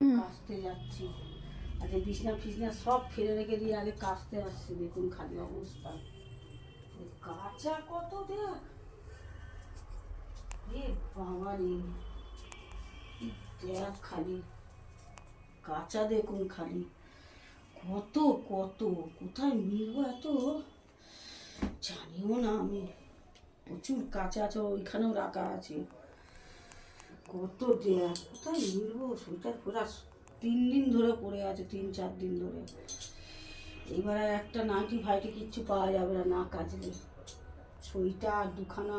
কাচতে যাচ্ছি। আজকে বিছনা ফিছনা সব ফেলে রেখে দিয়ে আগে আসছি, দেখুন খালি অবস্থা। কাঁচা কত দেখ। এ বাবা রে দেখ খালি। কাঁচা দেখুন খালি। কত কত, কোথায় মিলবো এত? জানিও না আমি। প্রচুর কাঁচা আছে, ওইখানেও রাখা আছে। কত দেয়া কোথায় মিলবো সোয়েটার পুরা তিন দিন ধরে পড়ে আছে, তিন, চার দিন ধরে। এবার একটা নাইটি ফাইটি কিচ্ছু পাওয়া যাবে না না কাচলে সোয়েটার দুখানা,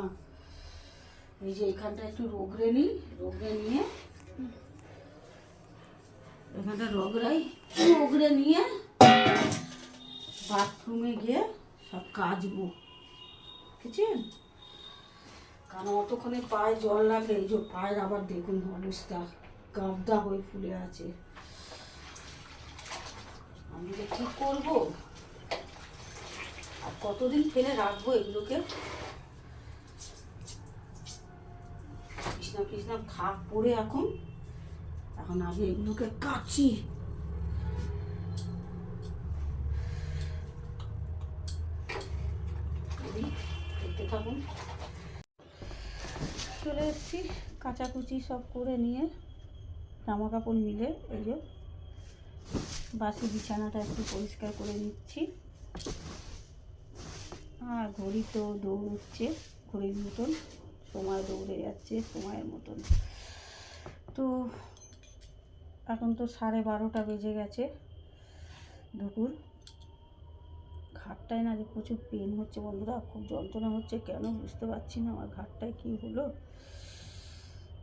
এই যে এখানটা একটু রোগড়ে নিই, রোগড়ে নিয়ে, এখানটা রগড়াই, রোগড়ে নিয়ে বাথরুমে গিয়ে সব কাচবো বুঝছেন? কারণ অতক্ষণে পায়ে জল লাগলে এই যে পায়ের আবার দেখুন অবস্থা, গাবদা হয়ে ফুলে আছে। আমি যে ঠিক করব? আর কতদিন ফেলে রাখব এগুলোকে? কৃষ্ণা কৃষ্ণা থাক পড়ে এখন। এখন আমি এগুলোকে কাচি। দেখতে থাকুন। চলে এসেছি। কাচাকুচি সব করে নিয়ে জামা কাপড় মিলে এই যে বাসি বিছানাটা একটু পরিষ্কার করে নিচ্ছি। আর ঘড়ি তো দৌড়চ্ছে, ঘড়ির মতন। সময় দৌড়ে যাচ্ছে, সময়ের মতন। তো এখন তো সাড়ে বারোটা বেজে গেছে দুপুর। ঘাটটায় না যে প্রচুর পেন হচ্ছে বন্ধুরা, খুব যন্ত্রণা হচ্ছে কেন বুঝতে পারছি না আমার ঘাটটায় কী হলো।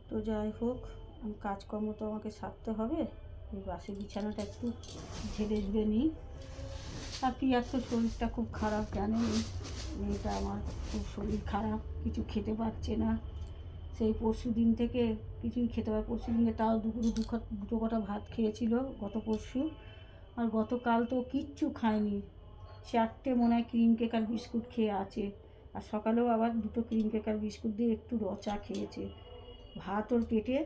তো যাই হোক কাজকর্ম তো আমাকে সারতে হবে, এই বাসি বিছানাটা একটু ঝেড়ে ঝুড়ে নিই। আর পিয়ার তো শরীরটা খুব খারাপ জানেনই মেয়েটা আমার খুব শরীর খারাপ, কিছু খেতে পারছে না। সেই পরশু দিন থেকে কিছুই খেতে পারে, পরশু দিনে তাও দুপুরে দুটো কটা ভাত খেয়েছিল গত পরশু, আর গতকাল তো কিচ্ছু খায়নি। চারটে মনে হয় ক্রিম কেক আর বিস্কুট খেয়ে আছে। আর সকালেও আবার দুটো ক্রিম কেক আর বিস্কুট দিয়ে একটু রচা খেয়েছে। ভাত ওর পেটে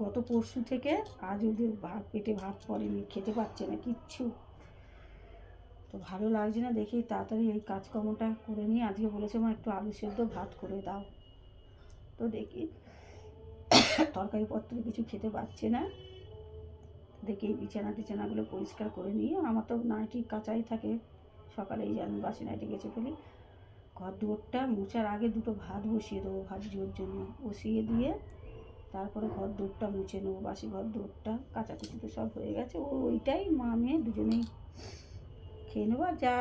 গত পরশু থেকে আজ ওদের ভাত পেটে ভাত পড়েনি, খেতে পাচ্ছে না কিচ্ছু। তো ভালো লাগছে না দেখি তাড়াতাড়ি এই কাজকর্মটা করে নিয়ে আজকে বলেছে মা একটু আলু সেদ্ধ ভাত করে দাও। তো দেখি, তরকারিপত্র কিছু খেতে পাচ্ছে না। দেখি বিছানা টিছানাগুলো পরিষ্কার করে নিয়ে, আমার তো নাইটি কাঁচাই থাকে সকালে এই আমি বাসি নাইটি গেছে ফেলি। ঘর দুয়ারটা মোছার আগে দুটো ভাত বসিয়ে দেবো ভাত জোর জন্য। বসিয়ে দিয়ে তারপরে ঘর দুয়ারটা মুছে নেব, বাসি ঘর দুয়ারটা কাচাকুচি তো সব হয়ে গেছে। ও ওইটাই, মা মেয়ে দুজনেই খেয়ে নেব আর যা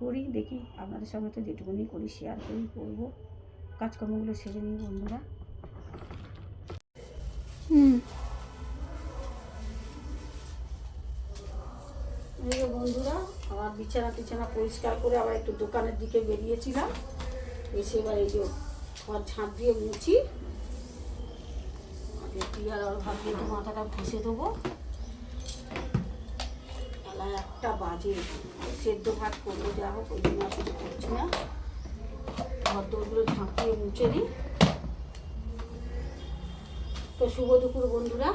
করি দেখি, আপনাদের সঙ্গে তো যেটুকুনি করি শেয়ার করি, করব। কাজকর্মগুলো সেরে নিই বন্ধুরা। বন্ধুরা, আমার বিছানা টিছানা পরিষ্কার করে আবার একটু দোকানের দিকে বেরিয়েছিলাম। এসে এবার এই যে ঘর ঝাঁপ দিয়ে মুছি। পিয়ার আর মাথাটা ঘষে দেবো। বেলা একটা বাজে। সেদ্ধ ভাত করব, যা হোক, ওই জন্য কিছু করছি না। ঘর দৌড়গুলো ঝাঁপ দিয়ে মুছে নিই তো শুভ দুপুর বন্ধুরা।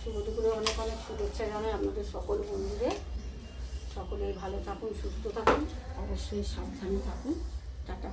শুভ দুপুরে অনেক অনেক শুভেচ্ছা জানাই আপনাদের সকল বন্ধুদের। ভালো থাকুন সুস্থ থাকুন। অবশ্যই সাবধানে থাকুন। টাটা।